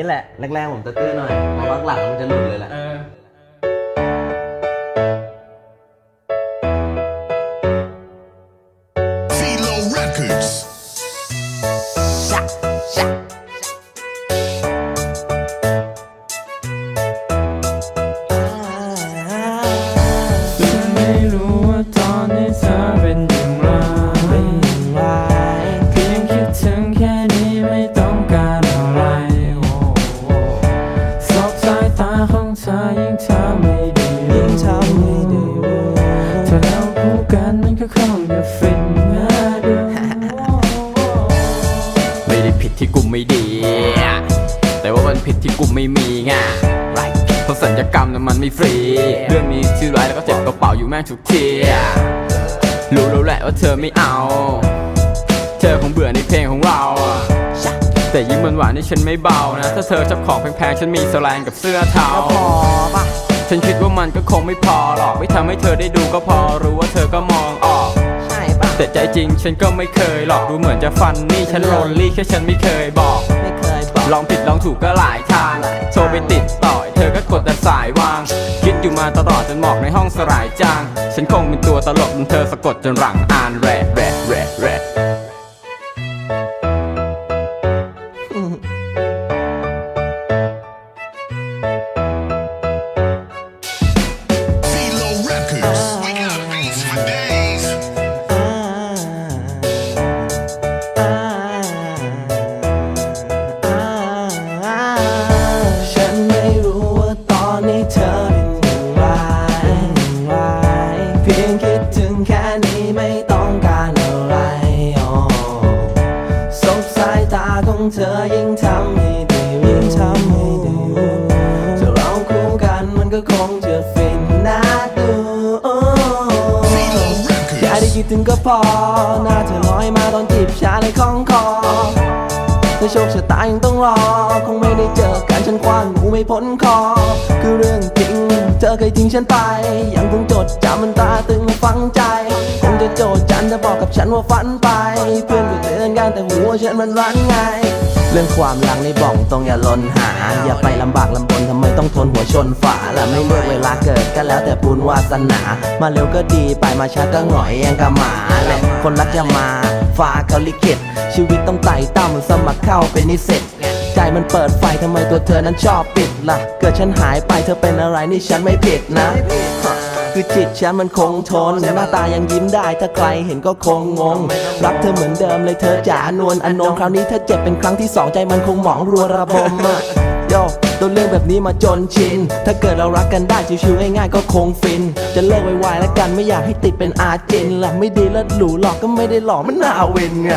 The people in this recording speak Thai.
นี้แหละ แรกๆผมจะตื้อหน่อยพอหลังมันจะหลุดเลยแหละ เออ ที่กูไม่ดี แต่ว่ามันผิดที่กูไม่มีไงเพราะสัญญกรรมนั้นมันไม่ฟรี เรื่องนี้ที่ร้ายแล้วก็เจ็บกระเป๋าอยู่แม่งทุกทีรู้แล้วแหละว่าเธอไม่เอา เธอคงเบื่อในเพลงของเราอะแต่ยิ่งมันหวานนี่ฉันไม่เบานะ ถ้าเธอชอบของแพงๆ ฉันมีแสแลงกับเสื้อเทาพอป่ะฉันคิดว่ามันก็คงไม่พอหรอก ไม่ทำให้เธอได้ดูก็พอรู้ว่าเธอก็มองออกใช่ป่ะ แต่ใจจริงฉันก็ไม่เคยหรอกดูเหมือนจะฟันนี่ฉันโรนลี่แค่ฉันไม่เคยบอก ไม่เคยบอกลองผิดลองถูกก็หลายทางโทรไปติดต่อเธอก็กดแต่สายวาง คิดอยู่มาตลอดจนหมอกในห้องสลายจาง ฉันคงเป็นตัวตลกจนเธอสะกดจนหลังอ่านแรดแรดแรดแรด Philo Records. คิดถึงก็พอหน้าเธอลอยมาตอนจีบชาในคล้องคอถ้าโชคชะตายังต้องรอ คงไม่ได้เจอกันฉันคว้างงูไม่พ้นคอ คือเรื่องจริง เธอเคยทิ้งฉันไป ยังคงจดจำมันตาตึงฝังใจ คงจะโจดจันจะบอกกับฉันว่าฝันไป เพื่อนก็เตือนกันแต่หัวฉันมันรั้นไง เรื่องความรักในบอกตรงอย่าลนหา อย่าไปลำ ต้องทนหัวชนฝาและไม่เลือกเวลาเกิดก็แล้วแต่บุญวาสนา มาเร็วก็ดีไปมาช้าก็หงอยยังกับหมาแหละคนรักจะมาฟ้าเขาลิขิตชีวิตต้องไต่ต้ามันสมัครเข้าเป็นนิสิตใจมันเปิดไฟทำไมตัวเธอนั้นชอบปิดล่ะ เกิดฉันหายไปเธอเป็นอะไรนี่ฉันไม่ผิดนะ คือจิตฉันมันคงทน หน้าตายังยิ้มได้ถ้าใครเห็นก็คงงง รักเธอเหมือนเดิมเลยเธอจ๋านวลอนงคราวนี้เธอเจ็บเป็นครั้งที่สองใจมันคงหมองรัวระบมอะโย โดนเรื่องแบบนี้มาจนชิน ถ้าเกิดเรารักกันได้ชิวๆง่ายๆก็คงฟิน จะเลิกไวๆแล้วกันไม่อยากให้ติดเป็นอาจินละไม่ดีแล้วหรูหลอกก็ไม่ได้หลอกมันน่าเวนไง